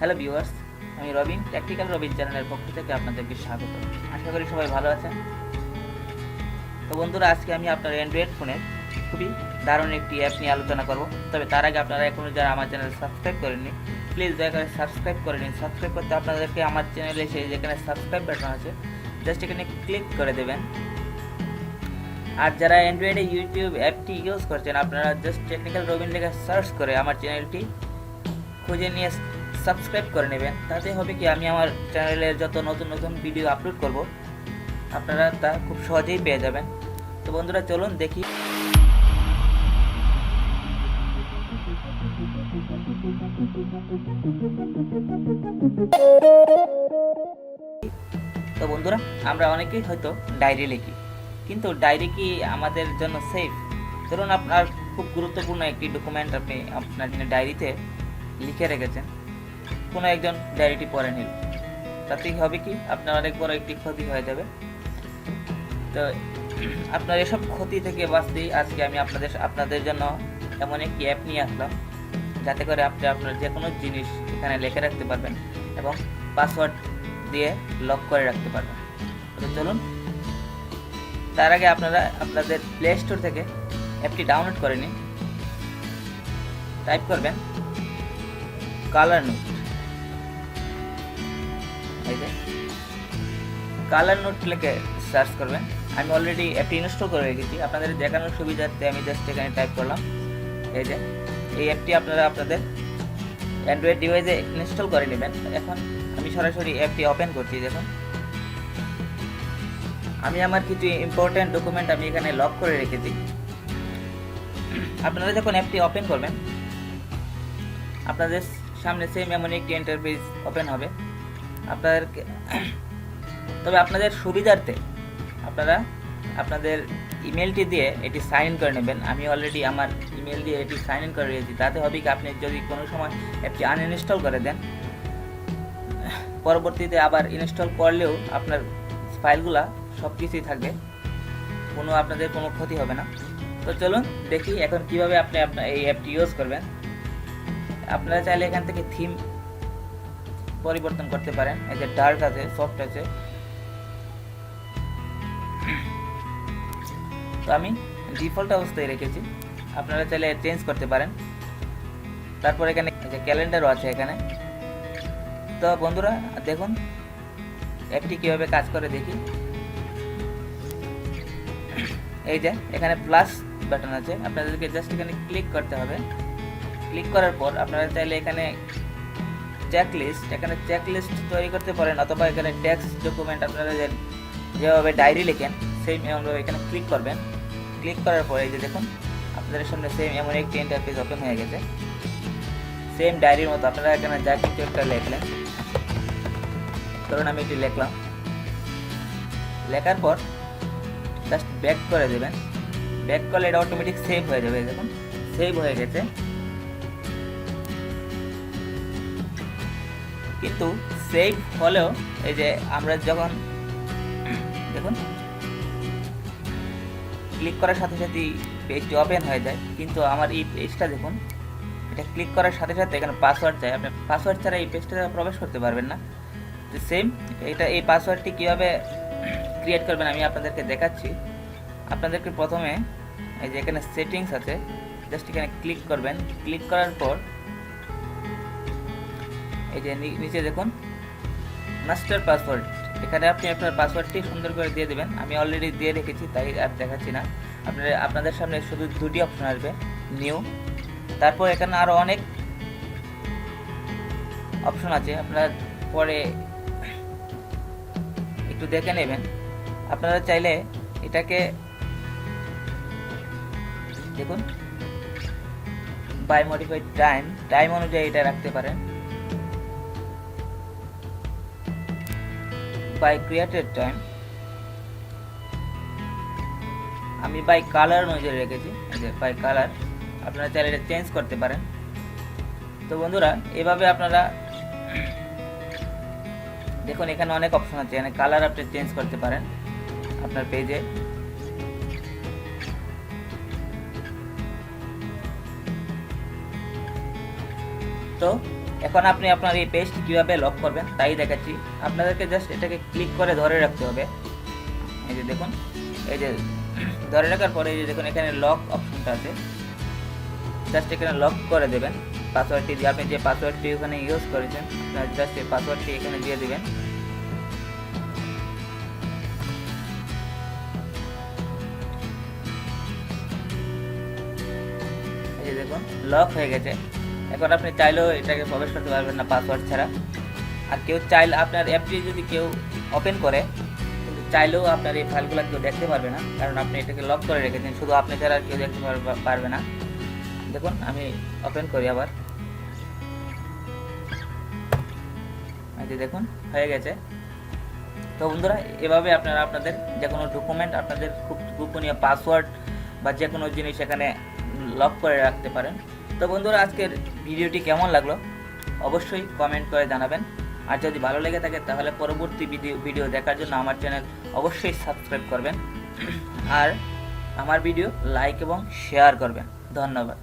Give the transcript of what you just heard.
Hello viewers, আমি Robin tactical Robin চ্যানেলের পক্ষ থেকে আপনাদেরকে স্বাগত। আশা করি সবাই ভালো আছেন। তো বন্ধুরা, আজকে আমি আপনার অ্যান্ড্রয়েড ফোনের খুবই দারুণ একটি অ্যাপ নিয়ে আলোচনা করব। তবে তার আগে আপনারা এখনও যারা আমার চ্যানেল সাবস্ক্রাইব করেননি প্লিজ দয়া করে সাবস্ক্রাইব করে নিন। সাবস্ক্রাইব করতে আপনাদেরকে আমার চ্যানেলে এসে যেখানে সাবস্ক্রাইব বাটন আছে জাস্ট এখানে ক্লিক করে দেবেন। আর যারা অ্যান্ড্রয়েডে ইউটিউব অ্যাপটি ইউজ করছেন, আপনারা জাস্ট টেকনিক্যাল রবিন লেখা সার্চ করে আমার চ্যানেলটি খুঁজে নিয়ে সাবস্ক্রাইব করে নেবেন। তাতে হবে কি, আমি আমার চ্যানেলের যত নতুন নতুন ভিডিও আপলোড করব, আপনারা তা খুব সহজেই পেয়ে যাবেন। তো বন্ধুরা, চলুন দেখি। তো বন্ধুরা, আমরা অনেকেই হয়তো ডায়েরি লিখি, কিন্তু ডায়েরি কি আমাদের জন্য সেফ ধরুন আপনার খুব গুরুত্বপূর্ণ একটি ডকুমেন্ট আপনি আপনার ডায়েরিতে লিখে রেখেছেন। কোনো একজন ডায়েরিটি পড়ে নিল তাতে হবে কি, আপনার অনেক বড় একটি ক্ষতি হয়ে যাবে। তো আপনার এসব ক্ষতি থেকে বাঁচতেই আজকে আমি আপনাদের আপনাদের জন্য এমন একটি অ্যাপ নিয়ে আসলাম, যাতে করে আপনি আপনার যে কোনো জিনিস এখানে লিখে রাখতে পারবেন এবং পাসওয়ার্ড দিয়ে লক করে রাখতে পারবেন। তো চলুন, তার আগে আপনারা আপনাদের প্লে স্টোর থেকে অ্যাপটি ডাউনলোড করে নিন। টাইপ করবেন কালার নোট এই কালার নোট লিখে সার্চ করবেন। আমি অলরেডি অ্যাপটি ইনস্টল করে রেখেছি। আপনাদের দেখানোর সুবিধার্থে আমি জাস্ট এখানে টাইপ করলাম। এই যে, এই অ্যাপটি আপনারা আপনাদের অ্যান্ড্রয়েড ডিভাইসে ইনস্টল করে নেবেন। এখন আমি সরাসরি অ্যাপটি ওপেন করছি, দেখুন। আমি আমার কিছু ইম্পর্ট্যান্ট ডকুমেন্ট আমি এখানে লক করে রেখেছি। আপনারা যখন অ্যাপটি ওপেন করবেন, আপনাদের সামনে সেম এমন একটি ইন্টারফেস ওপেন হবে। আপনাদেরকে তবে আপনাদের সুবিধার্থে আপনারা আপনাদের ইমেলটি দিয়ে এটি সাইন ইন করে নেবেন। আমি অলরেডি আমার ইমেল দিয়ে এটি সাইন ইন করে রেখেছি তাতে হবে কি, আপনি যদি কোনো সময় অ্যাপটি আনইনস্টল করে দেন, পরবর্তীতে আবার ইনস্টল করলেও আপনার ফাইলগুলা সব কিছুই থাকবে। কোনো আপনাদের কোনো ক্ষতি হবে না। তো চলুন দেখি এখন কীভাবে আপনি আপনার এই অ্যাপটি ইউজ করবেন। আপনারা চাইলে এখান থেকে থিম পরিবর্তন করতে পারেন। এই যে ডার্ক আছে, সফট আছে। তো আমি ডিফল্ট অবস্থায় রেখেছি। আপনারা চাইলে চেঞ্জ করতে পারেন। তারপর এখানে যে ক্যালেন্ডারও আছে এখানে। তো বন্ধুরা, দেখুন অ্যাপটি কীভাবে কাজ করে দেখি। এই যে, এখানে প্লাস বাটন আছে। আপনাদেরকে জাস্ট এখানে ক্লিক করতে হবে। ক্লিক করার পর আপনারা চাইলে এখানে চেক লিস্ট এখানে চেক লিস্ট তৈরি করতে পারেন অথবা এখানে ট্যাক্স ডকুমেন্ট আপনারা যেভাবে ডায়েরি লেখেন সেই এমনভাবে এখানে ক্লিক করবেন। ক্লিক করার পরে এই যে দেখুন, আপনাদের সামনে সেম এমন একটি ইন্টারফেস ওপেন হয়ে গেছে। সেম ডায়েরির মতো আপনারা এখানে যা কিছু একটা লেখলেন, ধরুন আমি এটি লিখলাম। লেখার পর জাস্ট ব্যাক করে দেবেন। ব্যাক করলে এটা অটোমেটিক সেভ হয়ে যাবে, দেখুন সেভ হয়ে গেছে। কিন্তু সেভ হলেও এই যে আমরা যখন দেখুন ক্লিক করার সাথে সাথেই পেজটি ওপেন হয়ে যায়। কিন্তু আমার এই পেজটা দেখুন, এটা ক্লিক করার সাথে সাথে এখানে পাসওয়ার্ড চাই। আপনি পাসওয়ার্ড ছাড়া এই পেজটা প্রবেশ করতে পারবেন না। তো সেম এটা এই পাসওয়ার্ডটি কীভাবে ক্রিয়েট করবেন আমি আপনাদেরকে দেখাচ্ছি। আপনাদেরকে প্রথমে এই যে এখানে সেটিংস আছে জাস্ট এখানে ক্লিক করবেন। ক্লিক করার পর এই যে নিচে দেখুন মাস্টার পাসওয়ার্ড এখানে আপনি আপনার পাসওয়ার্ডটি সুন্দর করে দিয়ে দেবেন। আমি অলরেডি দিয়ে রেখেছি, তাই আর দেখাচ্ছি না। আপনার আপনাদের সামনে শুধু দুটি অপশন আসবে নিউ তারপর এখানে আরও অনেক অপশন আছে। আপনারা পরে একটু দেখে নেবেন। আপনারা চাইলে এটাকে দেখুন বাই মডিফাইড টাইম টাইম অনুযায়ী এটা রাখতে পারেন। বাই ক্রিয়েটেড টাইম আমি বাই কালার অনুযায়ী রেখেছি বাই কালার আপনারা চাইলে এটা চেঞ্জ করতে পারেন। তো বন্ধুরা, এভাবে আপনারা দেখুন, এখানে অনেক অপশন আছে, এখানে কালার আপনি চেঞ্জ করতে পারেন আপনার পেজে তো এখন আপনি আপনার এই পেজটি কীভাবে লক করবেন, তাই দেখাচ্ছি। আপনাদেরকে জাস্ট এটাকে ক্লিক করে ধরে রাখতে হবে। এই যে দেখুন, এই যে ধরে রাখার পরে এই যে দেখুন, এখানে লক অপশনটা আছে। জাস্ট এখানে লক করে দেবেন। পাসওয়ার্ডটি দিয়ে, আপনি যে পাসওয়ার্ডটি ওখানে ইউজ করেছেন জাস্ট এই পাসওয়ার্ডটি এখানে দিয়ে দেবেন। এই দেখুন লক হয়ে গেছে। এখন আপনি চাইলেও এটাকে প্রবেশ করতে পারবেন না পাসওয়ার্ড ছাড়া। আর কেউ চাইলে আপনার অ্যাপটি যদি কেউ ওপেন করে, কিন্তু চাইলেও আপনার এই ফাইলগুলো কেউ দেখতে পারবে না, কারণ আপনি এটাকে লক করে রেখেছেন। শুধু আপনি ছাড়া আর কেউ দেখতে পারবে- না। দেখুন, আমি ওপেন করি আবার। দেখুন, হয়ে গেছে। তো বন্ধুরা, এভাবে আপনারা আপনাদের যে কোনো ডকুমেন্ট আপনাদের খুব গোপনীয় পাসওয়ার্ড বা যে কোনো জিনিস এখানে লক করে রাখতে পারেন। তো বন্ধুরা, আজকের ভিডিওটি কেমন লাগল? অবশ্যই কমেন্ট করে জানাবেন। আর যদি ভালো লেগে থাকে, তাহলে পরবর্তী ভিডিও ভিডিও দেখার জন্য আমার চ্যানেল অবশ্যই সাবস্ক্রাইব করবেন। আর আমার ভিডিও লাইক এবং শেয়ার করবেন। ধন্যবাদ।